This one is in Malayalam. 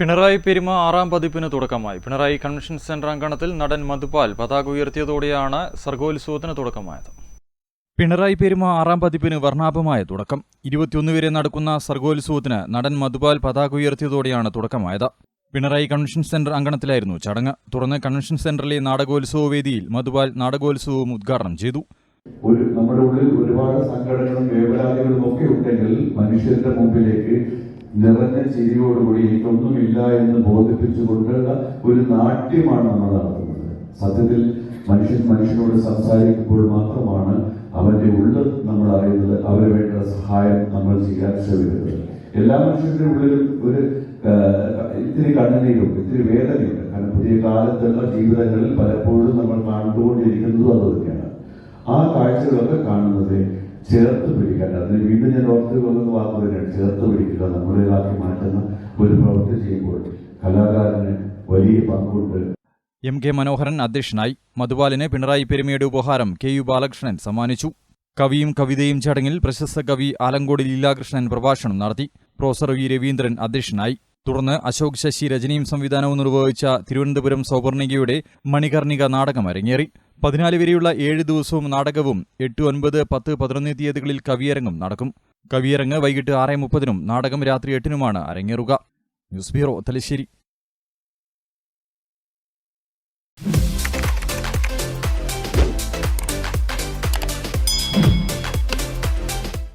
പിണറായി പെരുമ ആറാം പതിപ്പിന് തുടക്കമായി. പിണറായി കൺവെൻഷൻ സെന്റർ അങ്കണത്തിൽ നടൻ മധുപാൽ പതാക ഉയർത്തിയതോടെയാണ് സർഗോത്സവത്തിന് തുടക്കമായത്. പിണറായി പെരുമ ആറാം പതിപ്പിന് വർണാഭമായ തുടക്കം. ഇരുപത്തിയൊന്ന് വരെ നടക്കുന്ന സർഗോത്സവത്തിന് നടൻ മധുപാൽ പതാക ഉയർത്തിയതോടെയാണ് തുടക്കമായത്. പിണറായി കൺവെൻഷൻ സെന്റർ അങ്കണത്തിലായിരുന്നു ചടങ്ങ്. തുടർന്ന് കൺവെൻഷൻ സെന്ററിലെ നാടകോത്സവ വേദിയിൽ മധുപാൽ നാടകോത്സവവും ഉദ്ഘാടനം ചെയ്തു. ഒരു നമ്മുടെ ഉള്ളിൽ ഒരുപാട് സങ്കടങ്ങളും വേവലാതികളും ഒക്കെ ഉണ്ടെങ്കിൽ മനുഷ്യന്റെ മുമ്പിലേക്ക് നിറഞ്ഞ ചിരിയോടുകൂടി എനിക്കൊന്നുമില്ല എന്ന് ബോധിപ്പിച്ചുകൊണ്ടുള്ള ഒരു നാട്യമാണ് നമ്മൾ നടത്തുന്നത്. സത്യത്തിൽ മനുഷ്യൻ മനുഷ്യനോട് സംസാരിക്കുമ്പോൾ മാത്രമാണ് അവന്റെ ഉള്ളിൽ നമ്മൾ അറിയുന്നത് അവന് വേണ്ട സഹായം നമ്മൾ ചെയ്യാൻ ശ്രമിക്കുന്നത്. എല്ലാ മനുഷ്യരുടെ ഉള്ളിലും ഒരു ഇത്തിരി കണ്ണുനീരും ഇത്തിരി വേദനയുണ്ട്. കാരണം പുതിയ കാലത്തുള്ള ജീവിതങ്ങളിൽ പലപ്പോഴും നമ്മൾ കാഴ്ചകളൊക്കെ കാണുന്നത് ചേർത്ത് പിടിക്കാൻ അതിന് വീണ്ടും ഞാൻ ഓർത്ത് വന്നത് വാക്ക് തന്നെയാണ് ചേർത്ത് പിടിക്കുക. നമ്മുടേതാക്കി മാറ്റുന്ന ഒരു പ്രവൃത്തി ചെയ്യുമ്പോൾ കലാകാരന് വലിയ പങ്കുണ്ട്. എം കെ മനോഹരൻ അധ്യക്ഷനായി മധുപാലിന് പിണറായി പെരുമയുടെ ഉപഹാരം കെ യു ബാലകൃഷ്ണൻ സമ്മാനിച്ചു. കവിയും കവിതയും ചടങ്ങിൽ പ്രശസ്ത കവി ആലങ്കോട് ലീലാകൃഷ്ണൻ പ്രഭാഷണം നടത്തി. പ്രൊഫസർ വി രവീന്ദ്രൻ അധ്യക്ഷനായി. തുടർന്ന് അശോക് ശശി രചനയും സംവിധാനവും നിർവഹിച്ച തിരുവനന്തപുരം സൗവർണികയുടെ മണികർണിക നാടകം അരങ്ങേറി. പതിനാല് വരെയുള്ള ഏഴ് ദിവസവും നാടകവും എട്ട് ഒൻപത് പത്ത് പതിനൊന്ന് തീയതികളിൽ കവിയരങ്ങും നടക്കും. കവിയരങ്ങ് വൈകിട്ട് ആറ് മുപ്പതിനും നാടകം രാത്രി എട്ടിനുമാണ് അരങ്ങേറുക. News bureau Thalassery.